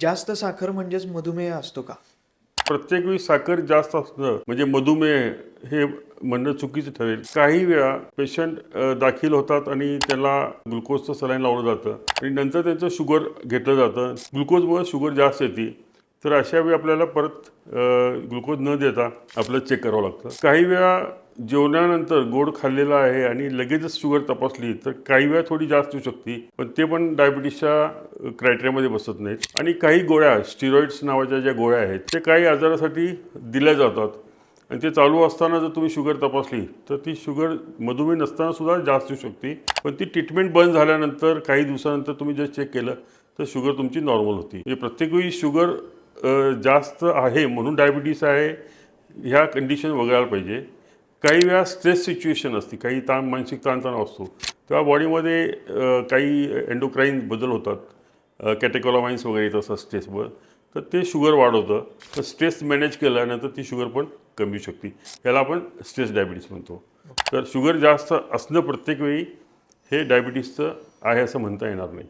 जास्त साखर म्हणजेच मधुमेह असतो का? प्रत्येक वेळी साखर जास्त असणं म्हणजे मधुमेह हे म्हणणं चुकीचं ठरेल. काही वेळा पेशंट दाखल होतात आणि त्याला ग्लुकोजचं सलाईन लावलं जातं आणि नंतर त्यांचं शुगर घेतलं जातं. ग्लुकोजमुळे शुगर जास्त येते. तर अशा वेळी आपल्याला परत ग्लुकोज न देता आपलं चेक करावं लागतं. काही वेळा जेवणानंतर गोड खाल्लेला आहे आणि लगेचच शुगर तपासली तर काही वेळा थोडी जास्त येऊ शकते. पण ते पण डायबिटीसच्या क्रायटेरियामध्ये बसत नाहीत. आणि काही गोळ्या स्टिरॉइड्स नावाच्या ज्या गोळ्या आहेत ते काही आजारासाठी दिल्या जातात. आणि ते चालू असताना जर तुम्ही शुगर तपासली तर ती शुगर मधुमेह नसतानासुद्धा जास्त येऊ शकते. पण ती ट्रीटमेंट बंद झाल्यानंतर काही दिवसानंतर तुम्ही जर चेक केलं तर शुगर तुमची नॉर्मल होती. म्हणजे प्रत्येक वेळी शुगर जास्त आहे म्हणून डायबिटीस आहे ह्या कंडिशन वगळायला पाहिजे. काही वेळा स्ट्रेस सिच्युएशन असते काही ताण मानसिक ताणतणाव असतो. तेव्हा बॉडीमध्ये काही एन्डोक्राईन बदल होतात. कॅटेकोलामाइन्स वगैरे येत असतात स्ट्रेसवर तर ते शुगर वाढवतं तर स्ट्रेस मॅनेज केल्यानंतर ती शुगर पण कमी होऊ शकते. याला आपण स्ट्रेस डायबिटीस म्हणतो. तर शुगर जास्त असणं प्रत्येक वेळी हे डायबिटीसचं आहे असं म्हणता येणार नाही.